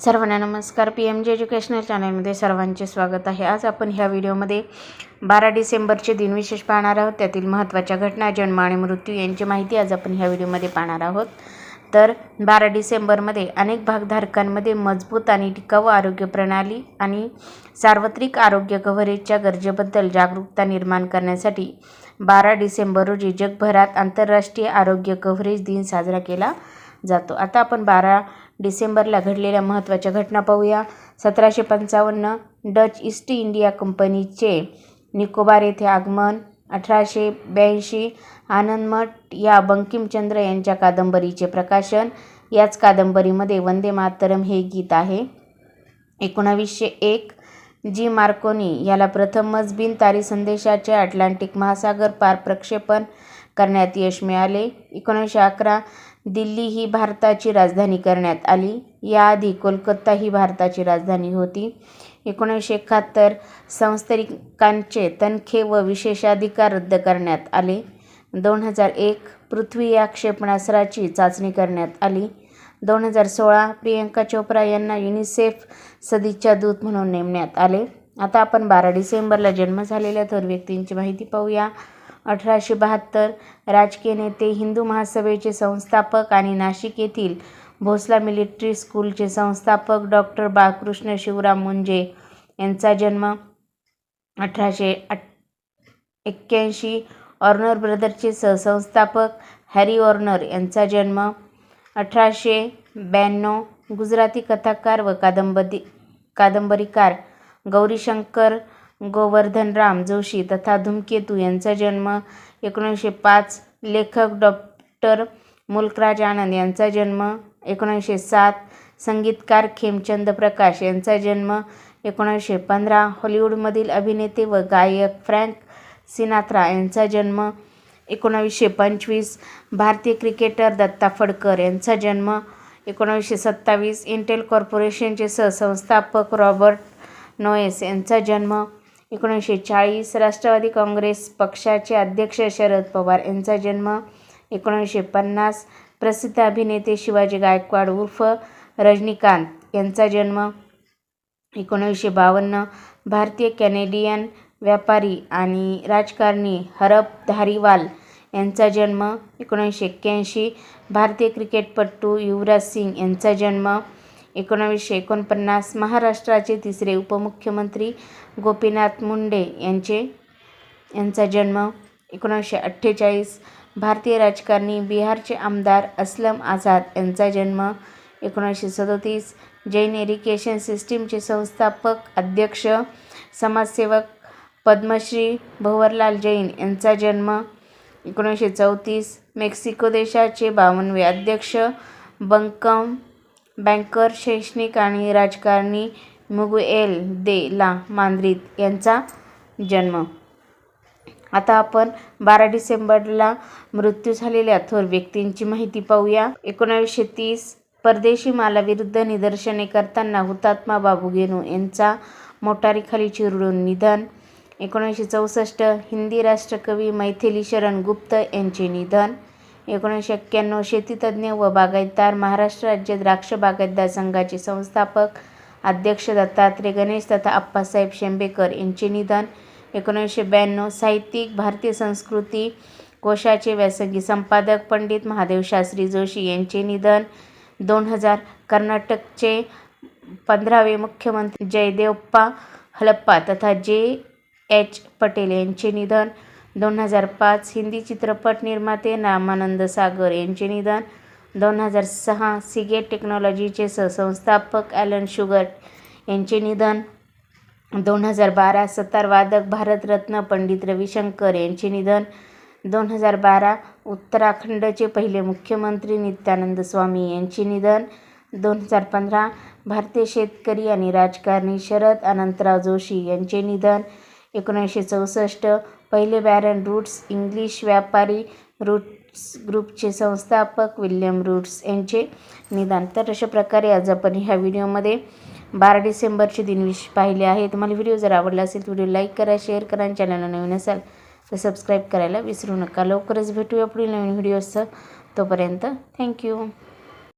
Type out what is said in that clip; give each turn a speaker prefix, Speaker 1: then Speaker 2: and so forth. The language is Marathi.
Speaker 1: सर्वांना नमस्कार. पी एम जे एज्युकेशनल चॅनलमध्ये सर्वांचे स्वागत आहे. आज आपण ह्या व्हिडिओमध्ये बारा डिसेंबरचे दिनविशेष पाहणार आहोत. त्यातील महत्त्वाच्या घटना जन्म आणि मृत्यू यांची माहिती आज आपण ह्या व्हिडिओमध्ये पाहणार आहोत. तर बारा डिसेंबरमध्ये अनेक भागधारकांमध्ये मजबूत आणि टिकाऊ आरोग्य प्रणाली आणि सार्वत्रिक आरोग्य कव्हरेजच्या गरजेबद्दल जागरूकता निर्माण करण्यासाठी बारा डिसेंबर रोजी जगभरात आंतरराष्ट्रीय आरोग्य कव्हरेज दिन साजरा केला जातो. आता आपण बारा डिसेंबरला घडलेल्या महत्त्वाच्या घटना पाहूया. सतराशे पंचावन्न डच ईस्ट इंडिया कंपनीचे निकोबार येथे आगमन अठराशे ब्याऐंशी आनंदमठ या बंकिमचंद्र यांच्या कादंबरीचे प्रकाशन. याच कादंबरीमध्ये वंदे मातरम हे गीत आहे. एकोणावीसशे एक जी मार्कोनी याला प्रथमच बिन तारी संदेशाचे अटलांटिक महासागर पार प्रक्षेपण करण्यात यश मिळाले. एकोणीसशे अकरा दिल्ली ही भारताची राजधानी करण्यात आली. याआधी कोलकाता ही भारताची राजधानी होती. एकोणीसशे एकाहत्तर संस्थरिकांचे तनखे व विशेषाधिकार रद्द करण्यात आले. दोन हजार एक पृथ्वी या क्षेपणास्त्राची चाचणी करण्यात आली. दोन हजार सोळा प्रियंका चोप्रा यांना युनिसेफ सदिच्छा दूत म्हणून नेमण्यात आले. आता आपण बारा डिसेंबरला जन्म झालेल्या थोर व्यक्तींची माहिती पाहूया. अठराशे बहात्तर राजकीय नेते हिंदू महासभेचे संस्थापक आणि नाशिक येथील भोसला मिलिटरी स्कूलचे संस्थापक डॉक्टर बाळकृष्ण शिवराम मुंजे यांचा जन्म अठराशे अठ एक्क्याऐंशी ऑर्नर ब्रदरचे सहसंस्थापक हॅरी ऑर्नर यांचा जन्म अठराशे ब्याण्णव गुजराती कथाकार व कादंबरी कादंबरीकार गौरीशंकर गोवर्धनराम जोशी तथा धूमकेतू यांचा जन्म एकोणीसशे पाच लेखक डॉक्टर मुलकराज आनंद यांचा जन्म एकोणीसशे सात संगीतकार खेमचंद प्रकाश यांचा जन्म एकोणीसशे पंधरा हॉलिवूडमधील अभिनेते व गायक फ्रँक सिनात्रा यांचा जन्म एकोणावीसशे पंचवीस भारतीय क्रिकेटर दत्ता फडकर यांचा जन्म एकोणावीसशे सत्तावीस इंटेल कॉर्पोरेशनचे सहसंस्थापक रॉबर्ट नोएस यांचा जन्म एकोणीसशे चाळीस राष्ट्रवादी काँग्रेस पक्षाचे अध्यक्ष शरद पवार यांचा जन्म एकोणीसशे पन्नास प्रसिद्ध अभिनेते शिवाजी गायकवाड उर्फ रजनीकांत यांचा जन्म एकोणीसशे बावन्न भारतीय कॅनेडियन व्यापारी आणि राजकारणी हरप धारीवाल यांचा जन्म एकोणीसशे एक्क्याऐंशी भारतीय क्रिकेटपटू युवराज सिंग यांचा जन्म एकोणावीसशे एकोणपन्नास महाराष्ट्राचे तिसरे उपमुख्यमंत्री गोपीनाथ मुंडे यांचे यांचा जन्म एकोणीसशे अठ्ठेचाळीस. भारतीय राजकारणी बिहारचे आमदार असलम आझाद यांचा जन्म एकोणीसशे सदोतीस. जैन एरिकेशन सिस्टीमचे संस्थापक अध्यक्ष समाजसेवक पद्मश्री भंवरलाल जैन यांचा जन्म एकोणीसशे चौतीस. मेक्सिको देशाचे बावनवे अध्यक्ष बंकम बँकर शैक्षणिक आणि राजकारणी मुगुएल दे ला मांद्रित यांचा जन्म. आता आपण बारा डिसेंबरला मृत्यू झालेल्या थोर व्यक्तींची माहिती पाहूया. एकोणावीसशे तीस परदेशी मालाविरुद्ध निदर्शने करताना हुतात्मा बाबू गेनू यांचा मोटारीखाली चिरडून निधन. एकोणीसशे चौसष्ट हिंदी राष्ट्रकवी मैथिली शरण गुप्त यांचे निधन. एकोणीसशे एक्क्याण्णव शेतीतज्ञ व बागायतदार महाराष्ट्र राज्य द्राक्ष बागायतदार संघाचे संस्थापक अध्यक्ष दत्तात्रय गणेश तथा आप्पासाहेब शेंबेकर यांचे निधन. एकोणीसशे ब्याण्णव साहित्यिक भारतीय संस्कृती कोशाचे व्यासंगी संपादक पंडित महादेव शास्त्री जोशी यांचे निधन. दोन हजार कर्नाटकचे पंधरावे मुख्यमंत्री जयदेवप्पा हलप्पा तथा जे एच पटेल यांचे निधन. दोन हजार पाच हिंदी चित्रपट निर्माते रामानंद सागर यांचे निधन. दोन हजार सहा सिगेट टेक्नॉलॉजीचे सहसंस्थापक ॲलन शुगर यांचे निधन. दोन हजार बारा सतारवादक भारतरत्न पंडित रविशंकर यांचे निधन. दोन हजार बारा उत्तराखंडचे पहिले मुख्यमंत्री नित्यानंद स्वामी यांचे निधन. दोन हजार पंधरा भारतीय शेतकरी आणि राजकारणी शरद अनंतराव जोशी यांचे निधन. एकोणीसशे चौसष्ट पहिले बॅरन रूट्स इंग्लिश व्यापारी रूट्स ग्रुपचे संस्थापक विल्यम रूट्स यांचे निदान तर अशा प्रकारे आज आपण ह्या व्हिडिओमध्ये बारा डिसेंबरचे दिनविश पाहिले आहे तुम्हाला व्हिडिओ जर आवडला असेल तर व्हिडिओ लाईक करा शेअर करा आणि चॅनलला नवीन असाल तर सबस्क्राईब करायला विसरू नका. लवकरच भेटूया पुढील नवीन व्हिडिओसचं तोपर्यंत थँक्यू.